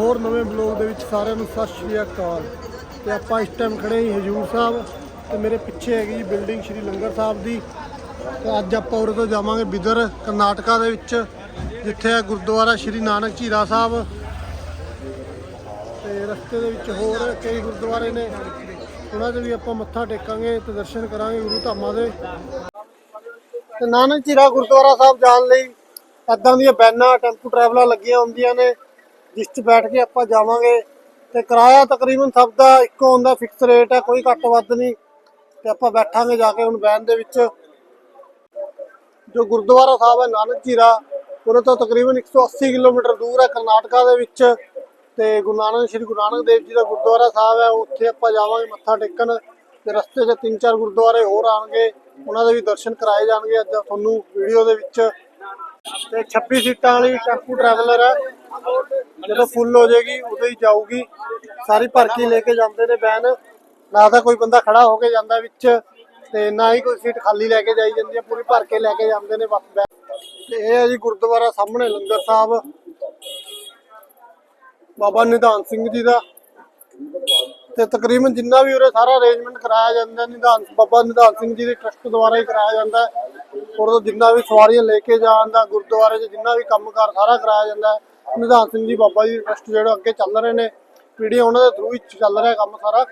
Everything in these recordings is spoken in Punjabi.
ਹੋਰ ਨਵੇਂ ਬਲੌਗ ਦੇ ਵਿੱਚ ਸਾਰਿਆਂ ਨੂੰ ਸਤਿ ਸ਼੍ਰੀ ਅਕਾਲ। ਤੇ ਆਪਾਂ ਇਸ ਟਾਈਮ ਖੜੇ ਹਾਂ ਹਜੂਰ ਸਾਹਿਬ ਤੇ ਮੇਰੇ ਪਿੱਛੇ ਹੈਗੀ ਜੀ ਬਿਲਡਿੰਗ ਸ਼੍ਰੀ ਲੰਗਰ ਸਾਹਿਬ ਦੀ। ਤੇ ਅੱਜ ਆਪਾਂ ਉਰੇ ਤੋਂ ਜਾਵਾਂਗੇ ਬਿਦਰ, ਕਰਨਾਟਕਾ ਦੇ ਵਿੱਚ, ਜਿੱਥੇ ਹੈ ਗੁਰਦੁਆਰਾ ਸ਼੍ਰੀ ਨਾਨਕ ਝੀਰਾ ਸਾਹਿਬ। ਤੇ ਰਸਤੇ ਦੇ ਵਿੱਚ ਹੋਰ ਕਈ ਗੁਰਦੁਆਰੇ ਨੇ। ਉਹਨਾਂ ਦੇ ਵੀ ਆਪਾਂ ਮੱਥਾ ਟੇਕਾਂਗੇ ਤੇ ਦਰਸ਼ਨ ਕਰਾਂਗੇ ਗੁਰੂ ਧਾਮਾਂ ਦੇ। ਤੇ ਨਾਨਕ ਝੀਰਾ ਗੁਰਦੁਆਰਾ ਸਾਹਿਬ ਜਾਣ ਲਈ ਏਦਾਂ ਦੀਆਂ ਬੈਨਾਂ, ਟੈਂਪੂ ਟਰੈਵਲਾਂ ਲੱਗੀਆਂ ਹੁੰਦੀਆਂ ਨੇ। ਜਿਸ 'ਚ ਬੈਠ ਕੇ ਆਪਾਂ ਜਾਵਾਂਗੇ ਤੇ ਕਿਰਾਇਆ ਤਕਰੀਬਨ ਸਭ ਦਾ ਇੱਕੋ ਹੁੰਦਾ ਫਿਕਸ ਰੇਟ ਹੈ ਕੋਈ ਘੱਟ ਵੱਧ ਨਹੀਂ। ਤੇ ਆਪਾਂ ਬੈਠਾਂਗੇ ਜਾ ਕੇ ਹੁਣ ਵੈਨ ਦੇ ਵਿੱਚ। ਜੋ ਗੁਰਦੁਆਰਾ ਸਾਹਿਬ ਹੈ, ਨਾਨਕ ਝੀਰਾ ਉਰੇ ਤੋਂ ਤਕਰੀਬਨ 180 ਕਿਲੋਮੀਟਰ ਦੂਰ ਹੈ ਕਰਨਾਟਕਾ ਦੇ ਵਿੱਚ। ਤੇ ਗੁਰੂ ਨਾਨਕ, ਸ਼੍ਰੀ ਗੁਰੂ ਨਾਨਕ ਦੇਵ ਜੀ ਦਾ ਗੁਰਦੁਆਰਾ ਸਾਹਿਬ ਹੈ, ਉੱਥੇ ਆਪਾਂ ਜਾਵਾਂਗੇ ਮੱਥਾ ਟੇਕਣ। ਤੇ ਰਸਤੇ 'ਚ ਤਿੰਨ ਚਾਰ ਗੁਰਦੁਆਰੇ ਹੋਰ ਆਣਗੇ ਉਹਨਾਂ ਦੇ ਵੀ ਦਰਸ਼ਨ ਕਰਾਏ ਜਾਣਗੇ। ਅੱਜ ਤੁਹਾਨੂੰ ਵੀਡੀਓ ਦੇ ਵਿੱਚ ਤੇ 26 ਸੀਟਾਂ ਵਾਲੀ ਟੈਂਪੂ ਟਰੈਵਲਰ ਹੈ। ਜਦੋਂ ਫੁੱਲ ਹੋ ਜਾਏਗੀ, ਉਦੋਂ ਹੀ ਜਾਊਗੀ। ਸਾਰੀ ਭਰ ਕੇ ਲੈ ਕੇ ਜਾਂਦੇ ਨੇ ਵੈਨ ਨਾ ਤਾਂ ਕੋਈ ਬੰਦਾ ਖੜਾ ਹੋ ਕੇ ਜਾਂਦਾ ਵਿੱਚ, ਤੇ ਨਾ ਹੀ ਕੋਈ ਸੀਟ ਖਾਲੀ ਲੈ ਕੇ ਜਾਈ ਜਾਂਦੀ ਹੈ। ਪੂਰੀ ਭਰ ਕੇ ਲੈ ਕੇ ਜਾਂਦੇ ਨੇ ਬੱਸ ਵੈਨ ਤੇ ਇਹ ਹੈ ਜੀ ਗੁਰਦੁਆਰਾ ਸਾਹਮਣੇ, ਲੰਗਰ ਸਾਹਿਬ। ਬਾਬਾ ਨਿਧਾਨ ਸਿੰਘ ਜੀ ਦਾ। ਤੇ ਤਕਰੀਬਨ ਜਿੰਨਾ ਵੀ ਉਰੇ ਸਾਰਾ ਅਰੇਂਜਮੈਂਟ ਕਰਾਇਆ ਜਾਂਦਾ, ਨਿਧਾਨ, ਬਾਬਾ ਨਿਧਾਨ ਸਿੰਘ ਜੀ ਦੇ ਟਰਸਟ ਦੁਆਰਾ ਹੀ ਕਰਾਇਆ ਜਾਂਦਾ ਹੈ। ਔਰ ਜਿੰਨਾ ਵੀ ਸਵਾਰੀਆਂ ਲੈ ਕੇ ਜਾਣ ਦਾ, ਗੁਰਦੁਆਰੇ 'ਚ ਜਿੰਨਾ ਵੀ ਕੰਮਕਾਰ ਸਾਰਾ ਕਰਾਇਆ ਜਾਂਦਾ ਹੈ। ਨਿਧਾਨ ਸਿੰਘ ਜੀ, ਬਾਬਾ ਜੀ ਟਰਸਟ ਜਿਹੜਾ ਅੱਗੇ ਚੱਲ ਰਹੇ ਨੇ ਪੀੜ੍ਹੀਆਂ ਉਹਨਾਂ ਦੇ ਥਰੂ ਹੀ ਚੱਲ ਰਿਹਾ ਕੰਮ ਸਾਰਾ।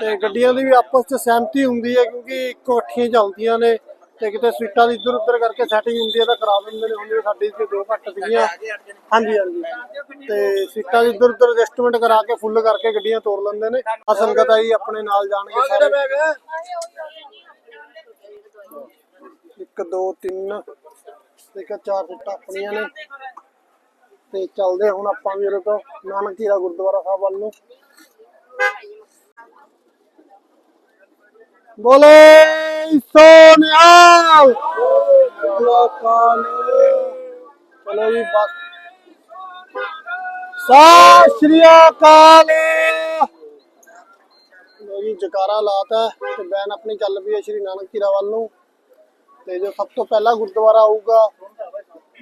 ਤੇ ਗੱਡੀਆਂ ਦੀ ਵੀ ਆਪਸ 'ਚ ਸਹਿਮਤੀ ਹੁੰਦੀ ਹੈ ਕਿਉਂਕਿ ਇੱਕੋ ਇਕੱਠੀਆਂ ਚੱਲਦੀਆਂ ਨੇ। ਤੇ ਕਿਤੇ ਸੀਟਾਂ ਦੀ ਇੱਧਰ ਉੱਧਰ ਕਰਕੇ ਸੈਟਿੰਗ ਹੁੰਦੀ ਹੈ ਤਾਂ ਕਰਾ ਦਿੰਦੇ ਨੇ ਜਿਵੇਂ ਸਾਡੀ ਸੀ ਦੋ ਘੱਟ ਸੀਗੀਆਂ। ਹਾਂਜੀ ਹਾਂਜੀ। ਤੇ ਸੀਟਾਂ ਦੀ ਇੱਧਰ ਉੱਧਰ ਐਡਜਸਟਮੈਂਟ ਕਰਾ ਕੇ ਫੁੱਲ ਕਰਕੇ ਗੱਡੀਆਂ ਤੋਰ ਲੈਂਦੇ ਨੇ। ਆ ਸੰਗਤ ਆਈ ਆਪਣੇ ਨਾਲ ਜਾਣਗੇ ਸਾਰੇ ਇੱਕ ਦੋ ਤਿੰਨ ਤੇ ਇੱਕ ਚਾਰ ਸੀਟਾਂ ਆਪਣੀਆਂ ਨੇ। ਤੇ ਚੱਲਦੇ ਹੁਣ ਆਪਾਂ ਵੀ ਉਰੇ ਤੋਂ ਨਾਨਕ ਹੀਰਾ ਗੁਰਦੁਆਰਾ ਸਾਹਿਬ ਵੱਲ ਨੂੰ। ਬੋਲੇ ਸੋਨਿਆਲ ਚਲੋ ਜੀ ਬਸ ਸਤਿ ਸ਼੍ਰੀ ਅਕਾਲ ਲੋ ਜੀ ਜਕਾਰਾ ਲਾਤਾ ਤੇ ਬੈਨ ਆਪਣੀ ਚੱਲ ਪਈ ਹੈ ਸ਼੍ਰੀ ਨਾਨਕ ਹੀਰਾ ਵੱਲ ਨੂੰ। ਤੇ ਜੋ ਸਭ ਤੋਂ ਪਹਿਲਾ ਗੁਰਦੁਆਰਾ ਆਊਗਾ,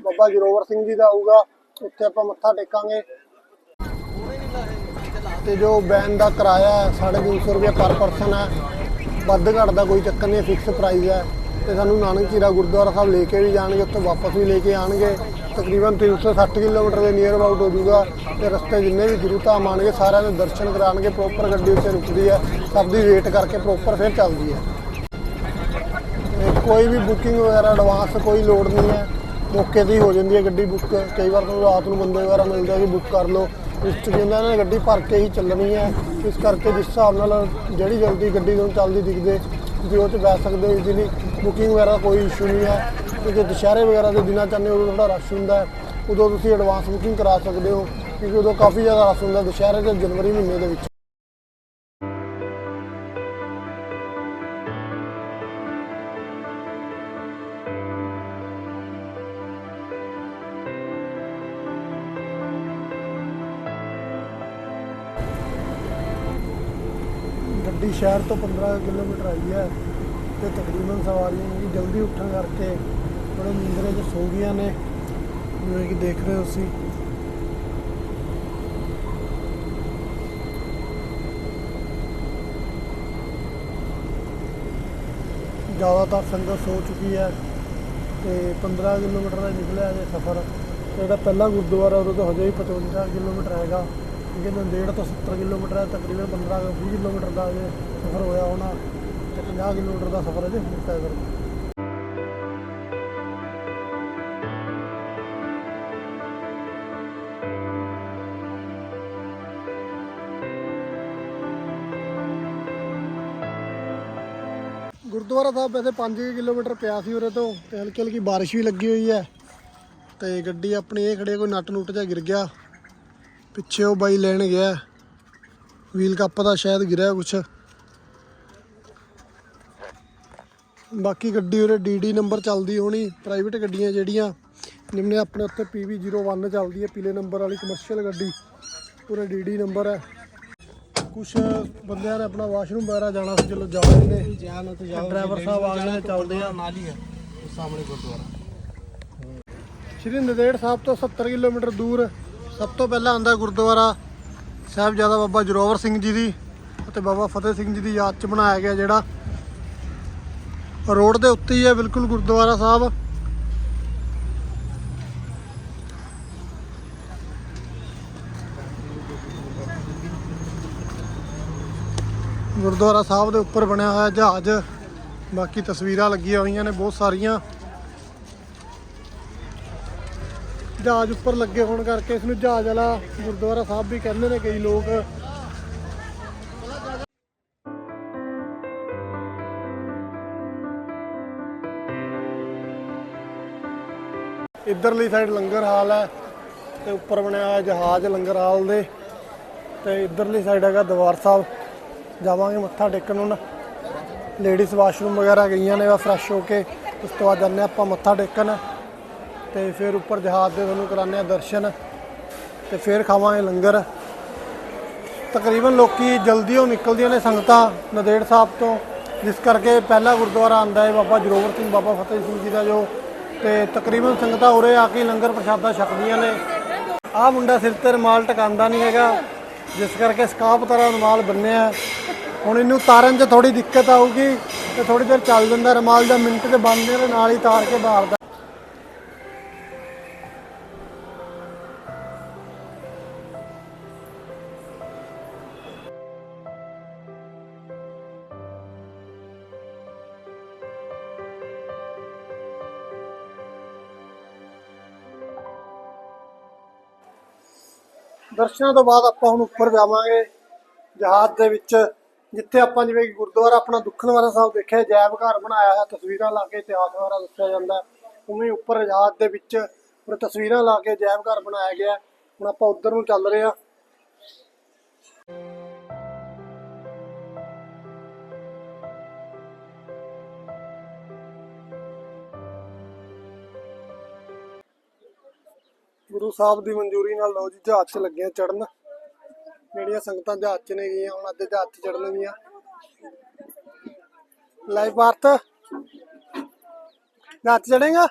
ਬਾਬਾ ਜਰੋਵਰ ਸਿੰਘ ਜੀ ਦਾ ਆਊਗਾ, ਉੱਥੇ ਆਪਾਂ ਮੱਥਾ ਟੇਕਾਂਗੇ। ਤੇ ਜੋ ਬੈਨ ਦਾ ਕਿਰਾਇਆ ਹੈ 350 ਰੁਪਏ ਪਰ ਪਰਸਨ ਹੈ। ਵੱਧ ਘੱਟ ਦਾ ਕੋਈ ਚੱਕਰ ਨਹੀਂ ਫਿਕਸ ਪ੍ਰਾਈਸ ਹੈ। ਤੇ ਸਾਨੂੰ ਨਾਨਕ ਚੀਰਾ ਗੁਰਦੁਆਰਾ ਸਾਹਿਬ ਲੈ ਕੇ ਵੀ ਜਾਣਗੇ, ਉੱਥੇ ਵਾਪਸ ਵੀ ਲੈ ਕੇ ਆਣਗੇ। ਤਕਰੀਬਨ 360 ਕਿਲੋਮੀਟਰ ਦੇ ਨੀਅਰ ਅਬਾਊਟ ਹੋ ਜਾਊਗਾ ਤੇ ਰਸਤੇ ਜਿੰਨੇ ਵੀ ਗੁਰੂ ਧਾਮ ਆਣਗੇ, ਸਾਰਿਆਂ ਦੇ ਦਰਸ਼ਨ ਕਰਾਣਗੇ ਪ੍ਰੋਪਰ ਗੱਡੀ ਉੱਤੇ ਰੁਕਦੀ ਹੈ, ਸਭ ਦੀ ਵੇਟ ਕਰਕੇ ਪ੍ਰੋਪਰ ਫਿਰ ਚੱਲਦੀ ਹੈ। ਤੇ ਕੋਈ ਵੀ ਬੁਕਿੰਗ ਵਗੈਰਾ ਐਡਵਾਂਸ ਕੋਈ ਲੋਡ ਨਹੀਂ ਹੈ। ਮੌਕੇ ਤੇ ਹੀ ਹੋ ਜਾਂਦੀ ਹੈ ਗੱਡੀ ਬੁੱਕ ਕਈ ਵਾਰ ਤੁਹਾਨੂੰ ਰਾਤ ਨੂੰ ਬੰਦੇ ਵਗੈਰਾ ਮਿਲਦੇ ਆ ਕਿ ਬੁੱਕ ਕਰ ਲਓ। ਇਸ ਚ ਨੇ ਗੱਡੀ ਭਰ ਕੇ ਹੀ ਚੱਲਣੀ ਹੈ, ਇਸ ਕਰਕੇ ਜਿਸ ਹਿਸਾਬ ਨਾਲ ਜਿਹੜੀ ਜਲਦੀ ਗੱਡੀ ਨੂੰ ਚੱਲਦੀ ਦਿਖਦੇ, ਤੁਸੀਂ ਉਹ 'ਚ ਬੈਠ ਸਕਦੇ ਹੋ ਇਸ ਇਜ਼ੀਲੀ ਬੁਕਿੰਗ ਵਗੈਰਾ ਕੋਈ ਇਸ਼ੂ ਨਹੀਂ ਹੈ, ਕਿਉਂਕਿ ਦੁਸ਼ਹਿਰੇ ਵਗੈਰਾ ਦੇ ਦਿਨਾਂ ਚਾਹੁੰਦੇ ਹੋ ਉਦੋਂ ਥੋੜਾ ਰਸ਼ ਹੁੰਦਾ ਹੈ। ਉਦੋਂ ਤੁਸੀਂ ਐਡਵਾਂਸ ਬੁਕਿੰਗ ਕਰਾ ਸਕਦੇ ਹੋ, ਕਿਉਂਕਿ ਉਦੋਂ ਕਾਫੀ ਜ਼ਿਆਦਾ ਰਸ਼ ਹੁੰਦਾ ਦੁਸ਼ਹਿਰੇ ਦੇ ਜਨਵਰੀ ਮਹੀਨੇ ਦੇ ਵਿੱਚ। ਸ਼ਹਿਰ ਤੋਂ 15 ਕਿਲੋਮੀਟਰ ਆਈ ਹੈ ਤੇ ਤਕਰੀਬਨ ਸਵਾਰੀਆਂ ਨੂੰ ਜਲਦੀ ਉੱਠਣ ਕਰਕੇ ਬੜੇ ਨੀਂਦਰੇ 'ਚ ਸੋ ਗਈਆਂ ਨੇ। ਜਿਵੇਂ ਕਿ ਦੇਖ ਰਹੇ ਹੋ ਤੁਸੀਂ। ਜ਼ਿਆਦਾਤਰ ਸੰਗਤ ਸੋ ਚੁੱਕੀ ਹੈ ਤੇ 15 ਕਿਲੋਮੀਟਰ ਦਾ ਨਿਕਲਿਆ ਜੇ ਸਫ਼ਰ। ਜਿਹੜਾ ਪਹਿਲਾ ਗੁਰਦੁਆਰਾ, ਉਦੋਂ ਤੋਂ ਹਜੇ ਹੀ 55 ਕਿਲੋਮੀਟਰ ਹੈਗਾ। ਠੀਕ ਹੈ ਨੰਦੇੜ ਤੋਂ 70 ਕਿਲੋਮੀਟਰ ਹੈ, ਤਕਰੀਬਨ 15 20 ਕਿਲੋਮੀਟਰ ਦਾ ਜੇ ਸਫ਼ਰ ਹੋਇਆ ਹੋਣਾ ਤੇ 50 ਕਿਲੋਮੀਟਰ ਦਾ ਸਫ਼ਰ ਅਜੇ ਹੁਣ ਤੈਅ ਕਰਨਾ ਗੁਰਦੁਆਰਾ ਸਾਹਿਬ ਵੈਸੇ 5 ਕਿਲੋਮੀਟਰ ਪਿਆ ਸੀ ਉਰੇ ਤੋਂ ਤੇ ਹਲਕੀ ਹਲਕੀ ਬਾਰਿਸ਼ ਵੀ ਲੱਗੀ ਹੋਈ ਹੈ ਤੇ ਗੱਡੀ ਆਪਣੀ ਇਹ ਖੜੇ ਕੋਈ ਨਟ ਨੁੱਟ ਜਿਹਾ ਗਿਰ ਗਿਆ। ਪਿੱਛੇ ਉਹ ਬਾਈ ਲੈਣ ਗਿਆ। ਵੀਲ ਕੱਪ ਦਾ ਸ਼ਾਇਦ ਗਿਰਿਆ ਕੁਛ। ਬਾਕੀ ਗੱਡੀ ਉਰੇ ਡੀਡੀ ਨੰਬਰ ਚੱਲਦੀ ਹੋਣੀ ਪ੍ਰਾਈਵੇਟ ਗੱਡੀਆਂ ਜਿਹੜੀਆਂ ਜਿਵੇਂ ਆਪਣੇ ਉੱਤੇ PV01 ਚੱਲਦੀ ਹੈ ਪੀਲੇ ਨੰਬਰ ਵਾਲੀ ਕਮਰਸ਼ੀਅਲ ਗੱਡੀ ਪੂਰੇ ਡੀਡੀ ਨੰਬਰ ਹੈ। ਕੁਛ ਬੰਦਿਆਂ ਨੇ ਆਪਣਾ ਵਾਸ਼ਰੂਮ ਵਗੈਰਾ ਜਾਣਾ ਸੀ ਚਲੋ ਜਾ ਰਹੇ ਨੇ। ਤੇ ਡਰਾਈਵਰ ਸਾਹਿਬ ਆ ਗਏ ਨੇ ਚੱਲਦੇ ਆ। ਨਾਲ ਹੀ ਹੈ ਸਾਹਮਣੇ ਗੁਰਦੁਆਰਾ। ਸ਼੍ਰੀ ਨੰਦੇੜ ਸਾਹਿਬ ਤੋਂ 70 ਕਿਲੋਮੀਟਰ ਦੂਰ। ਸਭ ਤੋਂ ਪਹਿਲਾਂ ਆਉਂਦਾ ਗੁਰਦੁਆਰਾ ਸਾਹਿਬਜ਼ਾਦਾ ਬਾਬਾ ਜਰੋਵਰ ਸਿੰਘ ਜੀ ਦੀ ਅਤੇ ਬਾਬਾ ਫਤਿਹ ਸਿੰਘ ਜੀ ਦੀ ਯਾਦ 'ਚ ਬਣਾਇਆ ਗਿਆ ਜਿਹੜਾ। ਰੋਡ ਦੇ ਉੱਤੇ ਹੀ ਹੈ ਬਿਲਕੁਲ ਗੁਰਦੁਆਰਾ ਸਾਹਿਬ। ਗੁਰਦੁਆਰਾ ਸਾਹਿਬ ਦੇ ਉੱਪਰ ਬਣਿਆ ਹੋਇਆ ਜਹਾਜ਼। ਬਾਕੀ ਤਸਵੀਰਾਂ ਲੱਗੀਆਂ ਹੋਈਆਂ ਨੇ, ਬਹੁਤ ਸਾਰੀਆਂ। ਜਹਾਜ਼ ਉੱਪਰ ਲੱਗੇ ਹੋਣ ਕਰਕੇ ਇਸ ਨੂੰ ਜਹਾਜ਼ ਵਾਲਾ ਗੁਰਦੁਆਰਾ ਸਾਹਿਬ ਵੀ ਕਹਿੰਦੇ ਨੇ ਕਈ ਲੋਕ। ਇੱਧਰਲੀ ਸਾਈਡ ਲੰਗਰ ਹਾਲ ਹੈ ਤੇ ਉੱਪਰ ਬਣਿਆ ਹੋਇਆ ਜਹਾਜ਼ ਲੰਗਰ ਹਾਲ ਦੇ। ਤੇ ਇੱਧਰਲੀ ਸਾਈਡ ਹੈਗਾ ਦਰਬਾਰ ਸਾਹਿਬ। ਜਾਵਾਂਗੇ ਮੱਥਾ ਟੇਕਣ ਹੁਣ। ਲੇਡੀਜ਼ ਵਾਸ਼ਰੂਮ ਵਗੈਰਾ ਗਈਆਂ ਨੇ ਵਾ ਫਰੈਸ਼ ਹੋ ਕੇ। ਉਸ ਤੋਂ ਬਾਅਦ ਜਾਂਦੇ ਹਾਂ ਆਪਾਂ ਮੱਥਾ ਟੇਕਣ। ਤੇ ਫਿਰ ਉੱਪਰ ਜਹਾਜ਼ ਦੇ ਤੁਹਾਨੂੰ ਕਰਾਉਂਦੇ ਆ ਦਰਸ਼ਨ ਤੇ ਫਿਰ ਖਾਵਾਂਗੇ ਲੰਗਰ। ਤਕਰੀਬਨ ਲੋਕੀ ਜਲਦੀ ਉਹ ਨਿਕਲਦੀਆਂ ਨੇ ਸੰਗਤਾਂ ਨਦੇੜ ਸਾਹਿਬ ਤੋਂ, ਜਿਸ ਕਰਕੇ ਪਹਿਲਾ ਗੁਰਦੁਆਰਾ ਆਂਦਾ ਹੈ ਬਾਬਾ ਜਰੋਵਰ ਸਿੰਘ, ਬਾਬਾ ਫਤਿਹ ਸਿੰਘ ਜੀ ਦਾ ਜੋ, ਤੇ ਤਕਰੀਬਨ ਸੰਗਤਾਂ ਉਰੇ ਆ ਕੇ ਲੰਗਰ ਪ੍ਰਸ਼ਾਦਾ ਛਕਦੀਆਂ ਨੇ। ਆਹ ਮੁੰਡਾ ਸਿਰ ਤੇ ਰੁਮਾਲ ਟਿਕਾਉਂਦਾ ਨਹੀਂ ਹੈਗਾ, ਜਿਸ ਕਰਕੇ ਸਕਾਪ ਤਰ੍ਹਾਂ ਰੁਮਾਲ ਬੰਨਿਆ ਹੁਣ ਇਹਨੂੰ ਤਾਰਨ 'ਚ ਥੋੜੀ ਦਿੱਕਤ ਆਊਗੀ ਤੇ ਥੋੜੀ ਦੇਰ ਚੱਲ ਜਾਂਦਾ, ਰੁਮਾਲ ਦਾ ਮਿੰਟ ਤੇ ਬੰਨਦੇ ਨੇ ਨਾਲ ਹੀ ਤਾਰ ਕੇ ਬਾਹਰਦਾ ਦਰਸ਼ਨਾਂ ਤੋਂ ਬਾਅਦ ਆਪਾਂ ਹੁਣ ਉੱਪਰ ਜਾਵਾਂਗੇ। ਜਹਾਜ਼ ਦੇ ਵਿੱਚ, ਜਿੱਥੇ ਆਪਾਂ ਜਿਵੇਂ ਗੁਰਦੁਆਰਾ ਆਪਣਾ ਦੁੱਖਨਵਾਰਾ ਸਾਹਿਬ ਦੇਖਿਆ, ਜੈਵ ਘਰ ਬਣਾਇਆ ਹੈ ਤਸਵੀਰਾਂ ਲਾ ਕੇ ਇਤਿਹਾਸ ਬਾਰੇ ਦੱਸਿਆ ਜਾਂਦਾ ਉਵੇਂ ਉੱਪਰ ਜਹਾਜ਼ ਦੇ ਵਿੱਚ ਉਹ ਤਸਵੀਰਾਂ ਲਾ ਕੇ ਜੈਵ ਘਰ ਬਣਾਇਆ ਗਿਆ ਹੁਣ ਆਪਾਂ ਉੱਧਰ ਨੂੰ ਚੱਲ ਰਹੇ ਹਾਂ। ਗੁਰੂ ਸਾਹਿਬ ਦੀ ਮਨਜ਼ੂਰੀ ਨਾਲ ਲਓ ਜੀ, ਜਹਾਜ਼ 'ਚ ਲੱਗਿਆ ਚੜਨ ਜਿਹੜੀਆਂ ਸੰਗਤਾਂ ਜਹਾਜ਼ 'ਚ ਨੇ ਗਈਆਂ, ਹੁਣ ਅੱਜ ਜਹਾਜ਼ 'ਚ ਚੜਨਗੀਆਂ ਲਾਈਵ ਭਾਰਤ। ਜਹਾਜ਼ ਚੜੇਗਾ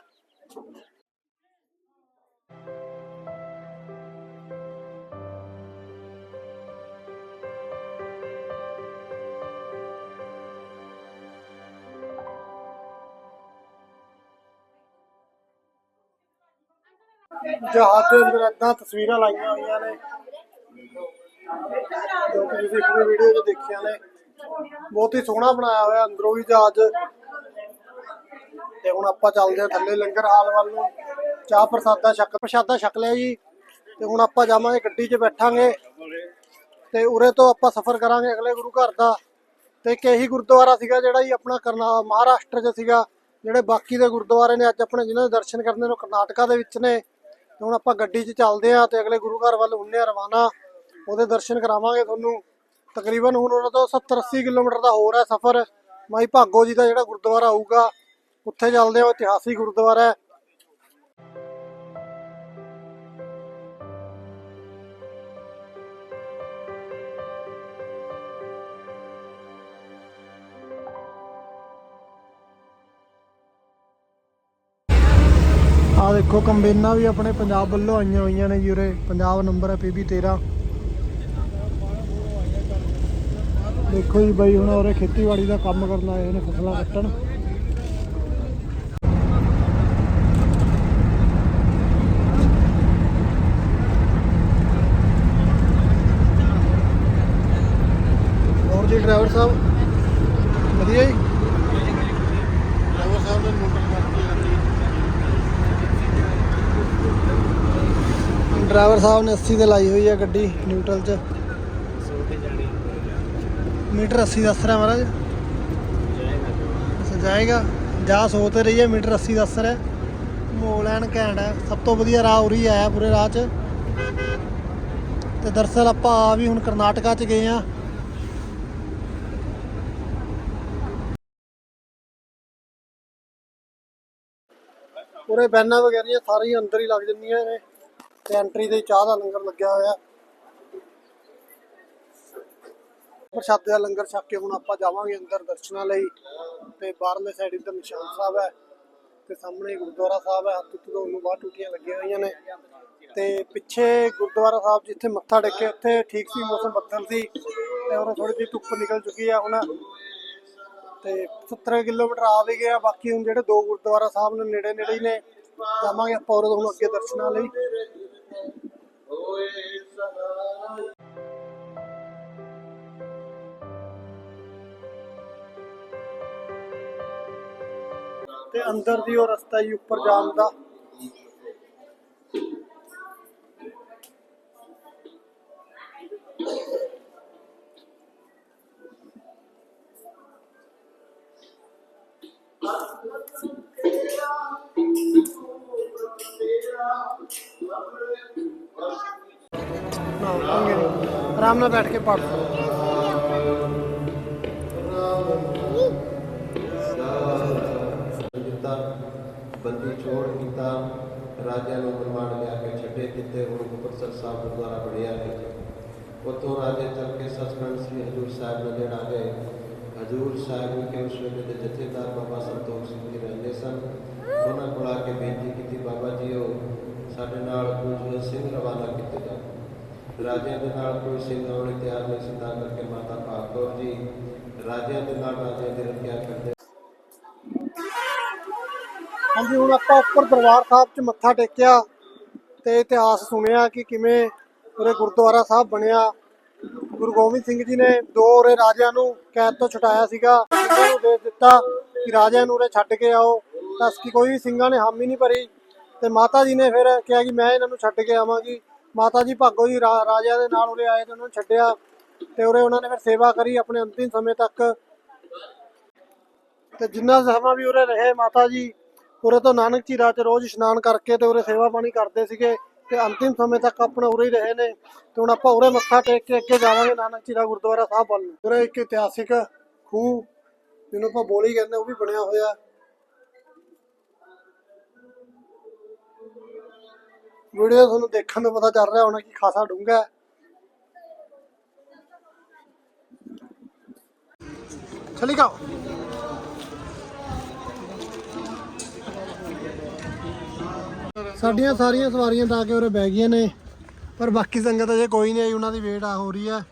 ਜਹਾਜ਼ ਦੇ ਅੰਦਰ ਏਦਾਂ ਤਸਵੀਰਾਂ ਲਾਈਆਂ ਹੋਈਆਂ ਨੇ। ਜੋ ਕਿ ਤੁਸੀਂ ਆਪਣੀ ਵੀਡੀਓ 'ਚ ਦੇਖਿਆ ਨੇ। ਬਹੁਤ ਹੀ ਸੋਹਣਾ ਬਣਾਇਆ ਹੋਇਆ ਅੰਦਰੋਂ ਵੀ ਜਹਾਜ਼। ਤੇ ਹੁਣ ਆਪਾਂ ਚੱਲਦੇ ਹਾਂ ਥੱਲੇ ਲੰਗਰ ਹਾਲ ਵੱਲ ਨੂੰ। ਚਾਹ ਪ੍ਰਸਾਦਾ ਛਕ ਪ੍ਰਸਾਦਾ ਛਕ ਲਿਆ ਜੀ। ਤੇ ਹੁਣ ਆਪਾਂ ਜਾਵਾਂਗੇ ਗੱਡੀ 'ਚ ਬੈਠਾਂਗੇ। ਤੇ ਉਰੇ ਤੋਂ ਆਪਾਂ ਸਫ਼ਰ ਕਰਾਂਗੇ ਅਗਲੇ ਗੁਰੂ ਘਰ ਦਾ। ਤੇ ਇੱਕ ਗੁਰਦੁਆਰਾ ਸੀਗਾ ਜਿਹੜਾ ਹੀ ਆਪਣਾ ਕਰਨਾ, ਮਹਾਰਾਸ਼ਟਰ 'ਚ ਸੀਗਾ। ਜਿਹੜੇ ਬਾਕੀ ਦੇ ਗੁਰਦੁਆਰੇ ਨੇ ਅੱਜ ਆਪਣੇ ਜਿਨ੍ਹਾਂ ਦੇ ਦਰਸ਼ਨ ਕਰਨੇ ਨੇ ਕਰਨਾਟਕਾ ਦੇ ਵਿੱਚ ਨੇ। ਤੇ ਹੁਣ ਆਪਾਂ ਗੱਡੀ 'ਚ ਚੱਲਦੇ ਆ ਤੇ ਅਗਲੇ ਗੁਰੂ ਘਰ ਵੱਲ ਹੁੰਨੇ ਆ ਰਵਾਨਾ। ਉਹਦੇ ਦਰਸ਼ਨ ਕਰਾਵਾਂਗੇ ਤੁਹਾਨੂੰ। ਤਕਰੀਬਨ ਹੁਣ ਉਹਨਾਂ ਤੋਂ 70 80 ਕਿਲੋਮੀਟਰ ਦਾ ਹੋਰ ਹੈ ਸਫ਼ਰ। ਮਾਈ ਭਾਗੋ ਜੀ ਦਾ ਜਿਹੜਾ ਗੁਰਦੁਆਰਾ ਆਊਗਾ ਉੱਥੇ ਚੱਲਦੇ ਆ ਇਤਿਹਾਸਿਕ ਗੁਰਦੁਆਰਾ ਹੈ। ਆ ਦੇਖੋ ਕੰਬੇਨਾਂ ਵੀ ਆਪਣੇ ਪੰਜਾਬ ਵੱਲੋਂ ਆਈਆਂ ਹੋਈਆਂ ਨੇ ਜੀ ਉਰੇ। ਪੰਜਾਬ ਨੰਬਰ ਹੈ ਪੀਬੀ 13 ਦੇਖੋ ਜੀ ਬਾਈ ਹੁਣ ਉਰੇ ਖੇਤੀਬਾੜੀ ਦਾ ਕੰਮ ਕਰਨ ਆਏ ਨੇ ਫਸਲਾਂ ਕੱਟਣ ਹੋਰ ਜੀ ਡਰਾਈਵਰ ਸਾਹਿਬ ਵਧੀਆ ਜੀ ਡਰਾਈਵਰ ਸਾਹਿਬ ਨੇ ਮੋਟਰ ਕਰਤੀ ਡਰਾਈਵਰ ਸਾਹਿਬ ਨੇ 80 ਤੇ ਲਾਈ ਹੋਈ ਹੈ ਗੱਡੀ ਨਿਊਟਰਲ 'ਚ। ਮੀਟਰ 80 ਦੱਸ ਰਿਹਾ ਮਹਾਰਾਜ। ਅੱਛਾ, ਜਾਏਗਾ। ਜਾ ਸੌ ਤੇ ਰਹੀ ਹੈ ਮੀਟਰ 80 ਦੱਸ ਰਿਹਾ। ਮੋਲ ਐਨ ਘੈਂਟ ਹੈ ਸਭ ਤੋਂ ਵਧੀਆ ਰਾਹ ਉਰੀ ਆਇਆ ਪੂਰੇ ਰਾਹ 'ਚ। ਤੇ ਦਰਸਲ ਆਪਾਂ ਆ ਵੀ ਹੁਣ ਕਰਨਾਟਕਾ 'ਚ ਗਏ ਆ। ਪੂਰੇ ਬੈਨਾਂ ਵਗੈਰੀਆਂ ਸਾਰੀਆਂ ਅੰਦਰ ਹੀ ਲੱਗ ਜਾਂਦੀਆਂ ਨੇ। ਤੇ ਐਂਟਰੀ ਤੇ ਚਾਹ ਦਾ ਲੰਗਰ ਲੱਗਿਆ ਹੋਇਆ। ਪ੍ਰਸ਼ਾਦੇ ਦਾ ਲੰਗਰ ਛਕ ਕੇ ਹੁਣ ਆਪਾਂ ਜਾਵਾਂਗੇ ਅੰਦਰ ਦਰਸ਼ਨਾਂ ਲਈ। ਤੇ ਬਾਹਰਲੇ ਸਾਈਡ ਇੱਧਰ ਨਿਸ਼ਾਨ ਸਾਹਿਬ ਹੈ ਤੇ ਸਾਹਮਣੇ ਗੁਰਦੁਆਰਾ ਸਾਹਿਬ ਹੈ। ਹੱਥ ਉੱਤੇ ਨੂੰ ਬਾਹਰ ਟੂਟੀਆਂ ਲੱਗੀਆਂ ਹੋਈਆਂ ਨੇ। ਤੇ ਪਿੱਛੇ ਗੁਰਦੁਆਰਾ ਸਾਹਿਬ ਜਿੱਥੇ ਮੱਥਾ ਟੇਕੇ ਉੱਥੇ ਠੀਕ ਸੀ, ਮੌਸਮ ਬੱਦਲ ਸੀ ਤੇ ਉਹ ਥੋੜੀ ਜਿਹੀ ਧੁੱਪ ਨਿਕਲ ਚੁੱਕੀ ਆ ਹੁਣ। ਤੇ 70 ਕਿਲੋਮੀਟਰ ਆ ਵੀ ਗਿਆ, ਬਾਕੀ ਹੁਣ ਜਿਹੜੇ ਦੋ ਗੁਰਦੁਆਰਾ ਸਾਹਿਬ ਨੇ ਨੇੜੇ ਨੇੜੇ ਹੀ ਨੇ, ਜਾਵਾਂਗੇ ਆਪਾਂ ਉਰੇ ਹੁਣ ਅੱਗੇ ਦਰਸ਼ਨਾਂ ਲਈ। ਤੇ ਅੰਦਰ ਦੀ ਉਹ ਰਸਤਾ ਹੀ ਉੱਪਰ ਜਾਣ ਦਾ। ਦਿੱਤਾ ਬੰਦੀ ਛੋੜ ਕੀਤਾ, ਰਾਜਿਆਂ ਨੂੰ ਬਰਮਾਨ ਲਿਆ ਕੇ ਛੱਡੇ ਦਿੱਤੇ ਹੁਣ ਗੁਰਪ੍ਰਸਾਦ ਸਾਹਿਬ ਗੁਰਦੁਆਰਾ ਬਣਿਆ ਹੈ ਉਤੋਂ ਰਾਜੇ ਚੱਲ ਕੇ ਸਤਸੰਗ ਸ੍ਰੀ ਹਜੂਰ ਸਾਹਿਬ ਨਜ਼ਰ ਆ ਗਏ। ਹਜੂਰ ਸਾਹਿਬ ਵਿਖੇ ਉਸ ਵੇਲੇ ਦੇ ਜਥੇਦਾਰ ਬਾਬਾ ਸੰਤੋਖ ਸਿੰਘ ਜੀ ਰਹਿੰਦੇ ਸਨ। ਉਹਨਾਂ ਕੋਲ ਆ ਕੇ ਬੇਨਤੀ ਕੀਤੀ, ਬਾਬਾ ਜੀ, ਉਹ ਸਾਡੇ ਨਾਲ ਕੁਝ ਸਿੰਘ ਰਵਾਨਾ ਕੀਤੇ ਜਾਣ। ਰਾਜਿਆਂ ਦੇ ਨਾਲ ਕੋਈ ਸਿੰਘ ਆਉਣ ਤਿਆਰ ਨਹੀਂ ਸੀ, ਤਾਂ ਕਰਕੇ ਮਾਤਾ ਭਾਗ ਕੌਰ ਜੀ, ਰਾਜਿਆਂ ਦੇ ਨਾਲ ਰਾਜੇ ਦੀ ਰੱਖਿਆ ਕਰਦੇ ਹਾਂਜੀ, ਹੁਣ ਆਪਾਂ ਉੱਪਰ ਦਰਬਾਰ ਸਾਹਿਬ 'ਚ ਮੱਥਾ ਟੇਕਿਆ ਤੇ ਇਤਿਹਾਸ ਸੁਣਿਆ ਕਿ ਕਿਵੇਂ ਉਰੇ ਗੁਰਦੁਆਰਾ ਸਾਹਿਬ ਬਣਿਆ। ਗੁਰੂ ਗੋਬਿੰਦ ਸਿੰਘ ਜੀ ਨੇ ਦੋ ਉਰੇ ਰਾਜਿਆਂ ਨੂੰ ਕੈਦ ਤੋਂ ਛੁਡਾਇਆ ਸੀਗਾ। ਉਹਨਾਂ ਨੂੰ ਦੇ ਦਿੱਤਾ ਕਿ ਰਾਜਿਆਂ ਨੂੰ ਉਰੇ ਛੱਡ ਕੇ ਆਓ। ਤਾਂ ਅਸਕੀ ਕੋਈ ਵੀ ਸਿੰਘਾਂ ਨੇ ਹਾਮੀ ਨਹੀਂ ਭਰੀ ਤੇ ਮਾਤਾ ਜੀ ਨੇ ਫਿਰ ਕਿਹਾ ਕਿ ਮੈਂ ਇਹਨਾਂ ਨੂੰ ਛੱਡ ਕੇ ਆਵਾਂਗੀ। ਮਾਤਾ ਜੀ ਭਾਗੋ ਜੀ ਰਾਜਿਆਂ ਦੇ ਨਾਲ ਉਰੇ ਆਏ ਤੇ ਉਹਨਾਂ ਨੂੰ ਛੱਡਿਆ ਤੇ ਉਰੇ ਉਹਨਾਂ ਨੇ ਫਿਰ ਸੇਵਾ ਕਰੀ ਆਪਣੇ ਅੰਤਿਮ ਸਮੇਂ ਤੱਕ। ਤੇ ਜਿੰਨਾ ਸਮਾਂ ਵੀ ਉਰੇ ਰਹੇ ਮਾਤਾ ਜੀ ਉਰੇ ਤੋਂ ਨਾਨਕ ਚੀਰਾ ਚ ਰੋਜ਼ ਇਸ਼ਨਾਨ ਕਰਕੇ ਤੇ ਉਰੇ ਸੇਵਾ ਪਾਣੀ ਕਰਦੇ ਸੀਗੇ ਤੇ ਅੰਤਿਮ ਸਮੇਂ ਤੱਕ ਆਪਣਾ ਉਰੇ ਹੀ ਰਹੇ ਨੇ ਤੇ ਹੁਣ ਆਪਾਂ ਉਰੇ ਮੱਥਾ ਟੇਕ ਕੇ ਅੱਗੇ ਜਾਵਾਂਗੇ ਨਾਨਕ ਚੀਰਾ ਗੁਰਦੁਆਰਾ ਸਾਹਿਬ ਵੱਲ। ਨੂੰ। ਉਰੇ ਇੱਕ ਇਤਿਹਾਸਿਕ ਖੂਹ, ਜਿਹਨੂੰ ਆਪਾਂ ਬੋਲੀ ਕਹਿੰਦੇ ਉਹ ਵੀ ਬਣਿਆ ਹੋਇਆ। ਵੀਡੀਓ ਤੁਹਾਨੂੰ ਦੇਖਣ ਨੂੰ ਪਤਾ ਚੱਲ ਰਿਹਾ ਹੋਣਾ ਕਿ ਖਾਸਾ ਡੂੰਘਾ ਹੈ। ਚਲੀ ਜਾਓ ਸਾਡੀਆਂ ਸਾਰੀਆਂ ਸਵਾਰੀਆਂ ਤਾਂ ਆ ਕੇ ਉਰੇ ਬਹਿ ਗਈਆਂ ਨੇ। ਪਰ ਬਾਕੀ ਸੰਗਤ ਅਜੇ ਕੋਈ ਨਹੀਂ ਆਈ, ਉਹਨਾਂ ਦੀ ਵੇਟ ਆ, ਹੋ ਰਹੀ ਹੈ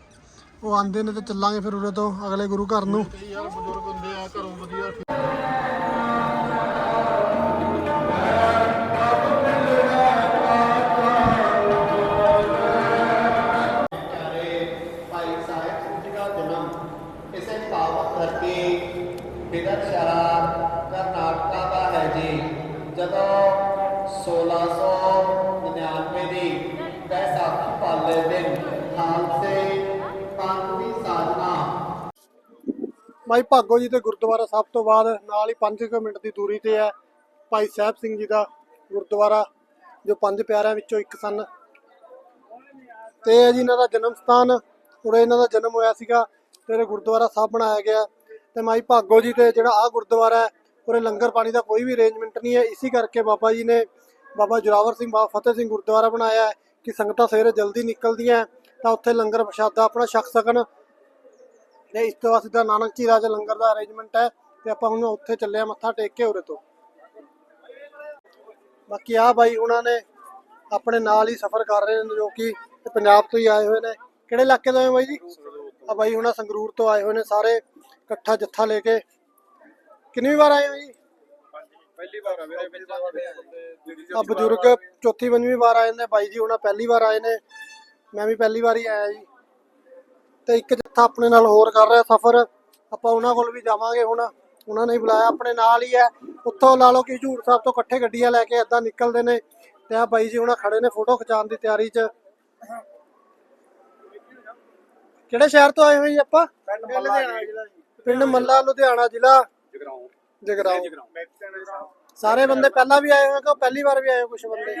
ਉਹ ਆਂਦੇ ਨੇ ਤੇ ਚੱਲਾਂਗੇ ਫਿਰ ਉਰੇ ਤੋਂ ਅਗਲੇ ਗੁਰੂ ਘਰ ਨੂੰ। ਯਾਰ ਬਜ਼ੁਰਗ ਹੁੰਦੇ ਆ ਘਰੋਂ ਵਧੀਆ ਭਾਈ ਬਿਦਰ ਸ਼ਹਿਰ ਕਰਨਾਟਕਾ ਦਾ ਹੈ ਜੀ। ਜਦੋਂ 1699 ਦੀ ਬੈਸਾਖੀ ਪਾਲੇ ਦਿਨ ਖਾਲਸੇ ਪੰਥ ਦੀ ਸਾਜਨਾ। ਭਾਈ ਭਾਗੋ ਜੀ ਦੇ ਗੁਰਦੁਆਰਾ ਸਾਹਿਬ ਤੋਂ ਬਾਅਦ ਨਾਲ ਹੀ 5 ਮਿੰਟ ਦੀ ਦੂਰੀ ਤੇ ਹੈ ਭਾਈ ਸਾਹਿਬ ਸਿੰਘ ਜੀ ਦਾ ਗੁਰਦੁਆਰਾ, ਜੋ ਪੰਜ ਪਿਆਰਿਆਂ ਵਿੱਚੋਂ ਇੱਕ ਸਨ। ਤੇ ਜੀ ਇਹਨਾਂ ਦਾ ਜਨਮ ਸਥਾਨ, ਉਰੇ ਇਹਨਾਂ ਦਾ ਜਨਮ ਹੋਇਆ ਸੀਗਾ, ਤੇ ਗੁਰਦੁਆਰਾ ਸਾਹਿਬ ਬਣਾਇਆ ਗਿਆ। ਤੇ ਮਾਈ ਭਾਗੋ ਜੀ ਤੇ ਜਿਹੜਾ ਆ ਗੁਰਦੁਆਰਾ ਹੈ, ਉਰੇ ਲੰਗਰ ਪਾਣੀ ਦਾ ਕੋਈ ਵੀ ਅਰੇਂਜਮੈਂਟ ਨਹੀਂ ਹੈ। ਇਸੇ ਕਰਕੇ ਬਾਬਾ ਜੀ ਨੇ ਬਾਬਾ ਜੁਰਾਵਰ ਸਿੰਘ, ਬਾਬਾ ਫਤਿਹ ਸਿੰਘ ਗੁਰਦੁਆਰਾ ਬਣਾਇਆ ਹੈ ਕਿ ਸੰਗਤਾਂ ਸਵੇਰੇ ਜਲਦੀ ਨਿਕਲਦੀਆਂ ਤਾਂ ਉੱਥੇ ਲੰਗਰ ਪ੍ਰਸ਼ਾਦਾ ਆਪਣਾ ਛਕ ਸਕਣ ਤੇ ਇਸ ਤੋਂ ਬਾਅਦ ਸਿੱਧਾ ਨਾਨਕ ਚੀਰਾ ਚ ਲੰਗਰ ਦਾ ਅਰੇਂਜਮੈਂਟ ਹੈ ਤੇ ਆਪਾਂ ਹੁਣ ਉੱਥੇ ਚੱਲੇ ਆ ਮੱਥਾ ਟੇਕ ਕੇ ਉਰੇ ਤੋਂ। ਬਾਕੀ ਆ ਬਾਈ ਉਹਨਾਂ ਨੇ ਆਪਣੇ ਨਾਲ ਹੀ ਸਫ਼ਰ ਕਰ ਰਹੇ ਨੇ ਜੋ ਕਿ ਪੰਜਾਬ ਤੋਂ ਹੀ ਆਏ ਹੋਏ ਨੇ। ਕਿਹੜੇ ਇਲਾਕੇ ਤੋਂ ਆਏ ਬਾਈ ਜੀ? ਆ ਬਾਈ ਹੁਣਾਂ ਸੰਗਰੂਰ ਤੋਂ ਆਏ ਹੋਏ ਨੇ ਸਾਰੇ, ਇਕੱਠਾ ਜੱਥਾ ਲੈ ਕੇ। ਕਿੰਨੀ ਵਾਰ ਆਏ ਹੋ ਜੀ ਪਹਿਲੀ ਵਾਰ ਆ ਮੇਰੇ ਵਿੱਚ ਆ ਬਜ਼ੁਰਗ ਚੌਥੀ ਪੰਜਵੀਂ ਵਾਰ ਆਏ ਨੇ ਬਾਈ ਜੀ ਹੁਣਾਂ ਪਹਿਲੀ ਵਾਰ ਆਏ ਨੇ। ਮੈਂ ਵੀ ਪਹਿਲੀ ਵਾਰ ਹੀ ਆਇਆ ਜੀ। ਤੇ ਇੱਕ ਜੱਥਾ ਆਪਣੇ ਨਾਲ ਹੋਰ ਕਰ ਰਿਹਾ ਸਫ਼ਰ। ਆਪਾਂ ਉਹਨਾਂ ਕੋਲ ਵੀ ਜਾਵਾਂਗੇ ਹੁਣ। ਉਹਨਾਂ ਨੇ ਬੁਲਾਇਆ ਆਪਣੇ ਨਾਲ ਹੀ ਹੈ। ਉੱਥੋਂ ਲਾ ਲਓ ਕਿ ਝੂੜ ਸਾਹਿਬ ਤੋਂ ਇਕੱਠੇ ਗੱਡੀਆਂ ਲੈ ਕੇ ਏਦਾਂ ਨਿਕਲਦੇ ਨੇ। ਤੇ ਆ ਬਾਈ ਜੀ ਹੁਣਾਂ ਖੜੇ ਨੇ ਫੋਟੋ ਖਿਚਾਉਣ ਦੀ ਤਿਆਰੀ 'ਚ। ਕਿਹੜੇ ਸ਼ਹਿਰ ਤੋਂ ਆਏ ਹੋਏ ਜੀ ਆਪਾਂ? ਪਿੰਡ ਮੱਲਾ ਲੁਧਿਆਣਾ ਜ਼ਿਲ੍ਹਾ। ਜਗਰਾਉਂ ਸਾਰੇ ਬੰਦੇ ਪਹਿਲਾਂ ਵੀ ਆਏ ਹੋਏ ਕਿ ਪਹਿਲੀ ਵਾਰ ਵੀ ਆਏ ਹੋ ਕੁਝ ਬੰਦੇ?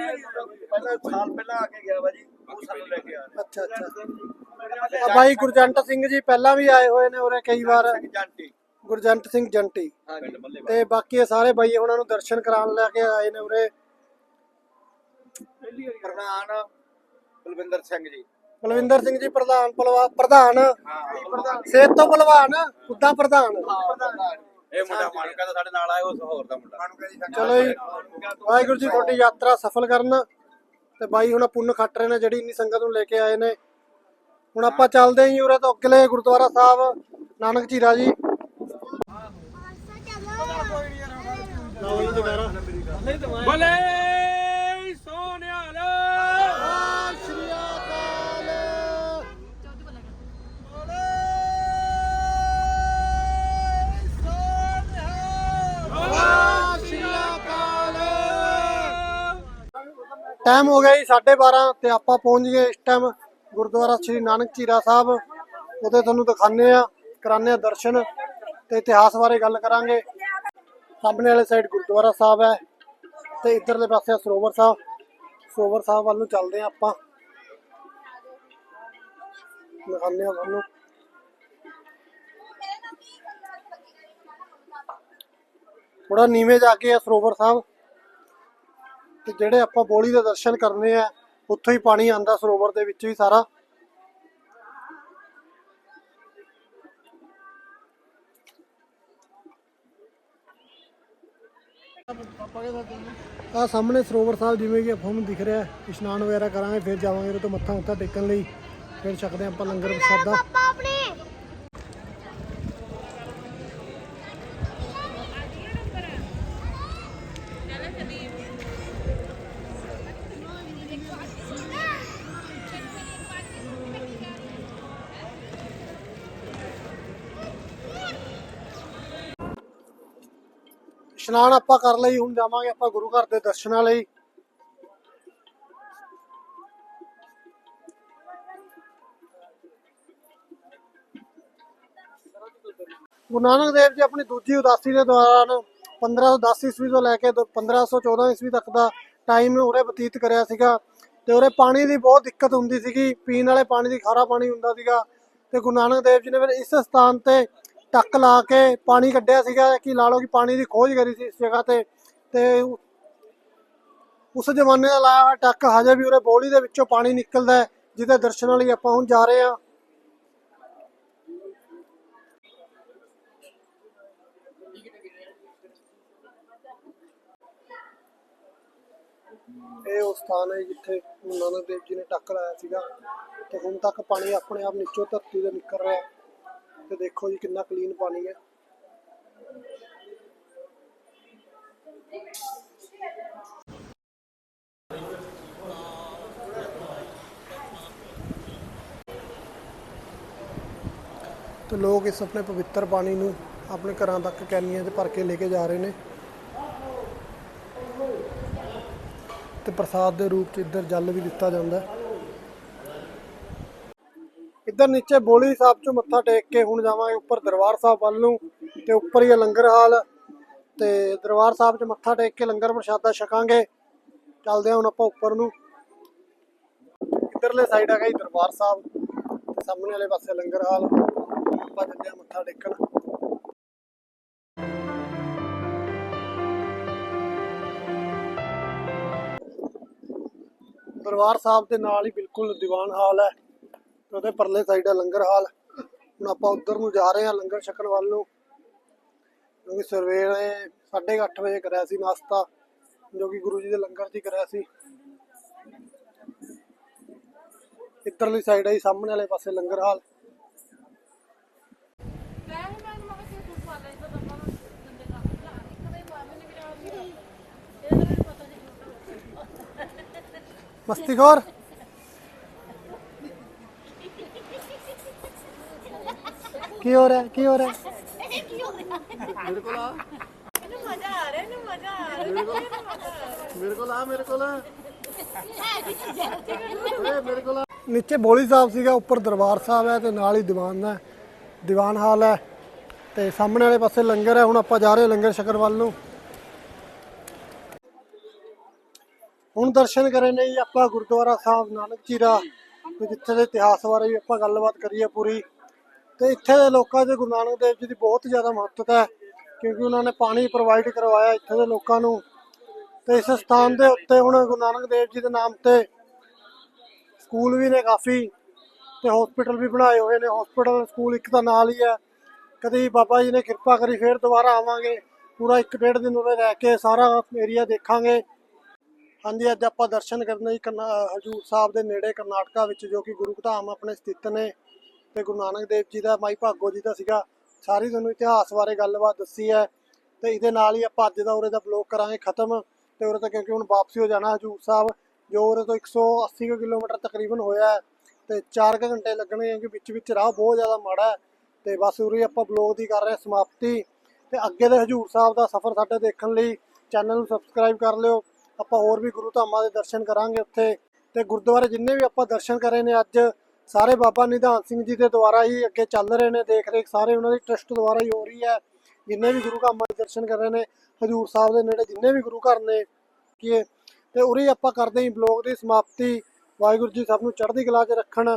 ਪਹਿਲਾਂ ਸਾਲ ਪਹਿਲਾਂ ਆ ਕੇ ਗਿਆ ਵਾ ਜੀ। ਉਹ ਸਾਨੂੰ ਲੈ ਕੇ ਆ ਅੱਛਾ ਅੱਛਾ। ਆ ਬਾਈ ਗੁਰਜੰਟ ਸਿੰਘ ਜੀ ਪਹਿਲਾਂ ਵੀ ਆਏ ਹੋਏ ਨੇ ਉਰੇ ਕਈ ਵਾਰ। ਜਾਂਟੀ। ਗੁਰਜੰਟ ਸਿੰਘ ਜੰਟੀ। ਤੇ ਬਾਕੀ ਇਹ ਸਾਰੇ ਬਾਈ ਉਹਨਾਂ ਨੂੰ ਦਰਸ਼ਨ ਕਰਾਉਣ ਲੈ ਕੇ ਆਏ ਨੇ ਉਰੇ। ਪ੍ਰਧਾਨ ਬਲਵਿੰਦਰ ਸਿੰਘ ਜੀ। ਬਲਵਿੰਦਰ ਸਿੰਘ ਜੀ ਪ੍ਰਧਾਨ ਪਲਵਾ ਪ੍ਰਧਾਨ। ਸਿਹਤ ਤੋਂ ਉੱਦਾਂ ਪ੍ਰਧਾਨ। ਇਹ ਮੁੰਡਾ ਮਾਨਕਾ ਦਾ ਸਾਡੇ ਨਾਲ ਆਇਆ ਉਸ ਹੋਰ ਦਾ ਮੁੰਡਾ। ਚਲੋ ਜੀ ਵਾਹਿਗੁਰੂ ਜੀ ਤੁਹਾਡੀ ਯਾਤਰਾ ਸਫਲ ਕਰਨ। ਤੇ ਬਾਈ ਹੁਣ ਪੁੰਨ ਖੱਟ ਰਹੇ ਨੇ ਜਿਹੜੀ ਇੰਨੀ ਸੰਗਤ ਨੂੰ ਲੈ ਕੇ ਆਏ ਨੇ। ਹੁਣ ਆਪਾਂ ਚੱਲਦੇ ਹਾਂ ਜੀ ਉਰੇ ਤੋਂ ਅਗਲੇ ਗੁਰਦੁਆਰਾ ਸਾਹਿਬ ਨਾਨਕ ਝੀਰਾ ਜੀ। ਬਲੇ! ਟਾਈਮ ਹੋ ਗਿਆ ਜੀ 12:30 ਤੇ ਆਪਾਂ ਪਹੁੰਚ ਗਏ ਇਸ ਟਾਈਮ ਗੁਰਦੁਆਰਾ ਸ੍ਰੀ ਨਾਨਕ ਚੀਰਾ ਸਾਹਿਬ। ਉਹਦੇ ਤੁਹਾਨੂੰ ਦਿਖਾਣੇ ਆ ਕਰਾਣੇ ਆ ਦਰਸ਼ਨ ਤੇ ਇਤਿਹਾਸ ਬਾਰੇ ਗੱਲ ਕਰਾਂਗੇ। ਸਾਹਮਣੇ ਵਾਲੇ ਸਾਈਡ ਗੁਰਦੁਆਰਾ ਸਾਹਿਬ ਹੈ ਤੇ ਇਧਰਲੇ ਪਾਸੇ ਸਰੋਵਰ ਸਾਹਿਬ। ਸਰੋਵਰ ਸਾਹਿਬ ਵੱਲ ਨੂੰ ਚੱਲਦੇ ਆ ਆਪਾਂ। ਦਿਖਾਣੇ ਆ ਤੁਹਾਨੂੰ। ਥੋੜਾ ਨੀਵੇਂ ਜਾ ਕੇ ਆ ਸਰੋਵਰ ਸਾਹਿਬ। ਤੇ ਜਿਹੜੇ ਆਪਾਂ ਬੋਲੀ ਦੇ ਦਰਸ਼ਨ ਕਰਨੇ ਆ, ਉੱਥੋਂ ਹੀ ਪਾਣੀ ਆਂਦਾ ਸਰੋਵਰ ਦੇ ਵਿੱਚ ਵੀ ਸਾਰਾ। ਆ ਸਾਹਮਣੇ ਸਰੋਵਰ ਸਾਹਿਬ ਜਿਵੇਂ ਕਿ ਆਪਾਂ ਨੂੰ ਦਿਖ ਰਿਹਾ, ਇਸ਼ਨਾਨ ਵਗੈਰਾ ਕਰਾਂਗੇ, ਫਿਰ ਜਾਵਾਂਗੇ ਉਹਦੇ ਤੋਂ ਮੱਥਾ ਮੁੱਥਾ ਟੇਕਣ ਲਈ। ਫਿਰ ਛਕਦੇ ਹਾਂ ਆਪਾਂ ਲੰਗਰ ਪ੍ਰਸਾਦਾ। ਇਸ਼ਨਾਨ ਆਪਾਂ ਕਰ ਲਈ, ਹੁਣ ਜਾਵਾਂਗੇ ਆਪਾਂ ਗੁਰੂ ਘਰ ਦੇ ਦਰਸ਼ਨਾਂ ਲਈ। ਗੁਰੂ ਨਾਨਕ ਦੇਵ ਜੀ ਆਪਣੀ ਦੂਜੀ ਉਦਾਸੀ ਦੇ ਦੌਰਾਨ 1510 ਈਸਵੀ ਤੋਂ ਲੈ ਕੇ ਦੋ- 1514 ਈਸਵੀ ਤੱਕ ਦਾ ਟਾਈਮ ਉਰੇ ਬਤੀਤ ਕਰਿਆ ਸੀਗਾ ਤੇ ਉਰੇ ਪਾਣੀ ਦੀ ਬਹੁਤ ਦਿੱਕਤ ਹੁੰਦੀ ਸੀਗੀ, ਪੀਣ ਵਾਲੇ ਪਾਣੀ ਦੀ ਖਾਰਾ ਪਾਣੀ ਹੁੰਦਾ ਸੀਗਾ ਤੇ ਗੁਰੂ ਨਾਨਕ ਦੇਵ ਜੀ ਨੇ ਫਿਰ ਇਸ ਸਥਾਨ ਤੇ ਟੱਕ ਲਾ ਕੇ ਪਾਣੀ ਕੱਢਿਆ ਸੀਗਾ ਕਿ ਲਾ ਲਓ ਕਿ ਪਾਣੀ ਦੀ ਖੋਜ ਕਰੀ ਸੀ ਇਸ ਜਗ੍ਹਾ ਤੇ। ਤੇ ਉਸ ਜ਼ਮਾਨੇ ਦਾ ਲਾਇਆ ਹੋਇਆ ਟੱਕ ਹਜੇ ਵੀ ਉਰੇ ਬੋਲੀ ਦੇ ਵਿੱਚੋਂ ਪਾਣੀ ਨਿਕਲਦਾ ਹੈ, ਜਿਹਦੇ ਦਰਸ਼ਨਾਂ ਲਈ ਆਪਾਂ ਹੁਣ ਜਾ ਰਹੇ ਹਾਂ। ਇਹ ਉਹ ਸਥਾਨ ਹੈ ਜਿੱਥੇ ਗੁਰੂ ਨਾਨਕ ਦੇਵ ਜੀ ਨੇ ਟੱਕ ਲਾਇਆ ਸੀਗਾ। ਤੇ ਹੁਣ ਤੱਕ ਪਾਣੀ ਆਪਣੇ ਆਪ ਨੀਚੋਂ ਧਰਤੀ ਦੇ ਨਿਕਲ ਰਿਹਾ ਹੈ। ਤੇ ਦੇਖੋ ਜੀ ਕਿੰਨਾ ਕਲੀਨ ਪਾਣੀ ਹੈ। ਤੇ ਲੋਕ ਇਸ ਆਪਣੇ ਪਵਿੱਤਰ ਪਾਣੀ ਨੂੰ ਆਪਣੇ ਘਰਾਂ ਤੱਕ ਕੈਨੀਆਂ 'ਚ ਭਰ ਕੇ ਲੈ ਕੇ ਜਾ ਰਹੇ ਨੇ। ਤੇ ਪ੍ਰਸਾਦ ਦੇ ਰੂਪ 'ਚ ਇੱਧਰ ਜਲ ਵੀ ਦਿੱਤਾ ਜਾਂਦਾ ਹੈ। ਇੱਧਰ ਨੀਚੇ ਬੋਲੀ ਸਾਹਿਬ 'ਚੋਂ ਮੱਥਾ ਟੇਕ ਕੇ ਹੁਣ ਜਾਵਾਂਗੇ ਉੱਪਰ ਦਰਬਾਰ ਸਾਹਿਬ ਵੱਲ ਨੂੰ ਤੇ ਉੱਪਰ ਹੀ ਹੈ ਲੰਗਰ ਹਾਲ। ਤੇ ਦਰਬਾਰ ਸਾਹਿਬ 'ਚ ਮੱਥਾ ਟੇਕ ਕੇ ਲੰਗਰ ਪ੍ਰਸ਼ਾਦਾ ਛਕਾਂਗੇ। ਚੱਲਦੇ ਹਾਂ ਹੁਣ ਆਪਾਂ ਉੱਪਰ ਨੂੰ। ਇੱਧਰਲੇ ਸਾਈਡ ਹੈਗਾ ਜੀ ਦਰਬਾਰ ਸਾਹਿਬ। ਸਾਹਮਣੇ ਵਾਲੇ ਪਾਸੇ ਲੰਗਰ ਹਾਲ। ਆਪਾਂ ਜਾਂਦੇ ਹਾਂ ਮੱਥਾ ਟੇਕਣ। ਦਰਬਾਰ ਸਾਹਿਬ ਦੇ ਨਾਲ ਹੀ ਬਿਲਕੁਲ ਦੀਵਾਨ ਹਾਲ ਹੈ। ਉਹਦੇ ਪਰਲੇ ਸਾਈਡ ਹੈ ਲੰਗਰ ਹਾਲ। ਹੁਣ ਆਪਾਂ ਉਧਰ ਨੂੰ ਜਾ ਰਹੇ ਹਾਂ ਲੰਗਰ ਛਕਣ ਵੱਲ ਨੂੰ। ਕਿਉਂਕਿ ਸਵੇਰੇ 8:30 ਵਜੇ ਕਰਿਆ ਸੀ ਨਾਸ਼ਤਾ ਜੋ ਕਿ ਗੁਰੂ ਜੀ ਦੇ ਲੰਗਰ 'ਚ ਕਰਿਆ ਸੀ। ਇੱਧਰਲੀ ਸਾਈਡ ਆ ਜੀ, ਸਾਹਮਣੇ ਵਾਲੇ ਪਾਸੇ ਲੰਗਰ ਹਾਲ। ਮਸਤੀ ਮਸਤੀਖੋਰ ਕੀ ਹੋ ਰਿਹਾ ਕੀ ਹੋ ਰਿਹਾ? ਮੇਰੇ ਕੋਲ ਆ ਮੇਰੇ ਕੋਲ ਮੇਰੇ ਕੋਲ ਨੀਚੇ ਬੋਲੀ ਸਾਹਿਬ ਸੀਗਾ ਉੱਪਰ ਦਰਬਾਰ ਸਾਹਿਬ ਹੈ ਤੇ ਨਾਲ ਹੀ ਦੀਵਾਨ ਹੈ। ਦੀਵਾਨ ਹਾਲ ਹੈ ਤੇ ਸਾਹਮਣੇ ਵਾਲੇ ਪਾਸੇ ਲੰਗਰ ਹੈ। ਹੁਣ ਆਪਾਂ ਜਾ ਰਹੇ ਲੰਗਰ ਛਕਣ ਵੱਲ ਨੂੰ। ਹੁਣ ਦਰਸ਼ਨ ਕਰੇ ਨੇ ਜੀ ਆਪਾਂ ਗੁਰਦੁਆਰਾ ਸਾਹਿਬ ਨਾਨਕ ਚੀਰਾ ਜਿੱਥੇ ਦੇ ਇਤਿਹਾਸ ਬਾਰੇ ਵੀ ਆਪਾਂ ਗੱਲਬਾਤ ਕਰੀਏ ਪੂਰੀ। ਤੇ ਇੱਥੇ ਦੇ ਲੋਕਾਂ 'ਚ ਗੁਰੂ ਨਾਨਕ ਦੇਵ ਜੀ ਦੀ ਬਹੁਤ ਜ਼ਿਆਦਾ ਮਹੱਤਤਾ ਹੈ, ਕਿਉਂਕਿ ਉਹਨਾਂ ਨੇ ਪਾਣੀ ਪ੍ਰੋਵਾਈਡ ਕਰਵਾਇਆ ਇੱਥੇ ਦੇ ਲੋਕਾਂ ਨੂੰ। ਤੇ ਇਸ ਸਥਾਨ ਦੇ ਉੱਤੇ ਹੁਣ ਗੁਰੂ ਨਾਨਕ ਦੇਵ ਜੀ ਦੇ ਨਾਮ ਤੇ ਸਕੂਲ ਵੀ ਨੇ ਕਾਫੀ, ਤੇ ਹਸਪੀਟਲ ਵੀ ਬਣਾਏ ਹੋਏ ਨੇ। ਹਸਪੀਟਲ ਸਕੂਲ ਇੱਕ ਤਾਂ ਨਾਲ ਹੀ ਹੈ। ਕਦੀ ਬਾਬਾ ਜੀ ਨੇ ਕਿਰਪਾ ਕਰੀ ਫੇਰ ਦੁਬਾਰਾ ਆਵਾਂਗੇ। ਪੂਰਾ ਇੱਕ ਡੇਢ ਦਿਨ ਉਰੇ ਰਹਿ ਕੇ ਸਾਰਾ ਏਰੀਆ ਦੇਖਾਂਗੇ। ਹਾਂਜੀ, ਅੱਜ ਆਪਾਂ ਦਰਸ਼ਨ ਕਰਨ ਲਈ ਕਰਨਾ- ਹਜੂਰ ਸਾਹਿਬ ਦੇ ਨੇੜੇ ਕਰਨਾਟਕਾ ਵਿੱਚ, ਜੋ ਕਿ ਗੁਰੂ ਧਾਮ ਆਪਣੇ ਸਥਿਤ ਨੇ। ਤੇ ਗੁਰੂ ਨਾਨਕ ਦੇਵ ਜੀ ਦਾ, ਮਾਈ ਭਾਗੋ ਜੀ ਦਾ ਸੀਗਾ, ਸਾਰੀ ਤੁਹਾਨੂੰ ਇਤਿਹਾਸ ਬਾਰੇ ਗੱਲਬਾਤ ਦੱਸੀ ਹੈ। ਤੇ ਇਹਦੇ ਨਾਲ ਹੀ ਆਪਾਂ ਅੱਜ ਦਾ ਉਰੇ ਦਾ ਬਲੌਗ ਕਰਾਂਗੇ ਖਤਮ। ਤੇ ਉਰੇ ਤੋਂ ਕਿਉਂਕਿ ਹੁਣ ਵਾਪਸੀ ਹੋ ਜਾਣਾ ਹਜੂਰ ਸਾਹਿਬ, ਜੋ ਉਰੇ ਤੋਂ 180 ਕੁ ਕਿਲੋਮੀਟਰ ਤਕਰੀਬਨ ਹੋਇਆ ਹੈ। ਤੇ 4 ਘੰਟੇ ਲੱਗਣਗੇ ਕਿਉਂਕਿ ਵਿੱਚ ਵਿੱਚ ਰਾਹ ਬਹੁਤ ਜ਼ਿਆਦਾ ਮਾੜਾ ਹੈ। ਤੇ ਬਸ ਉਰੇ ਆਪਾਂ ਬਲੌਗ ਦੀ ਕਰ ਰਹੇ ਹਾਂ ਸਮਾਪਤੀ। ਤੇ ਅੱਗੇ ਦੇ ਹਜੂਰ ਸਾਹਿਬ ਦਾ ਸਫ਼ਰ ਸਾਡਾ ਦੇਖਣ ਲਈ ਚੈਨਲ ਨੂੰ ਸਬਸਕ੍ਰਾਈਬ ਕਰ ਲਿਓ। ਆਪਾਂ ਹੋਰ ਵੀ ਗੁਰੂ ਧਾਮਾਂ ਦੇ ਦਰਸ਼ਨ ਕਰਾਂਗੇ ਉੱਥੇ। ਤੇ ਗੁਰਦੁਆਰੇ ਜਿੰਨੇ ਵੀ ਆਪਾਂ ਦਰਸ਼ਨ ਕਰੇ ਨੇ ਅੱਜ ਸਾਰੇ ਬਾਬਾ ਨਿਧਾਨ ਸਿੰਘ ਜੀ ਦੇ ਦੁਆਰਾ ਹੀ ਅੱਗੇ ਚੱਲ ਰਹੇ ਨੇ, ਦੇਖ ਰੇਖ ਸਾਰੇ ਉਹਨਾਂ ਦੀ ਟਰਸਟ ਦੁਆਰਾ ਹੀ ਹੋ ਰਹੀ ਹੈ। ਜਿੰਨੇ ਵੀ ਗੁਰੂ ਧਾਮਾਂ ਦੇ ਦਰਸ਼ਨ ਕਰ ਰਹੇ ਨੇ, ਹਜੂਰ ਸਾਹਿਬ ਦੇ ਨੇੜੇ ਜਿੰਨੇ ਵੀ ਗੁਰੂ ਘਰ ਨੇ, ਕੀ ਤੇ ਉਰੇ ਆਪਾਂ ਕਰਦੇ ਹਾਂ ਬਲੌਗ ਦੀ ਸਮਾਪਤੀ। ਵਾਹਿਗੁਰੂ ਜੀ ਸਭ ਨੂੰ ਚੜ੍ਹਦੀ ਕਲਾ 'ਚ ਰੱਖਣ।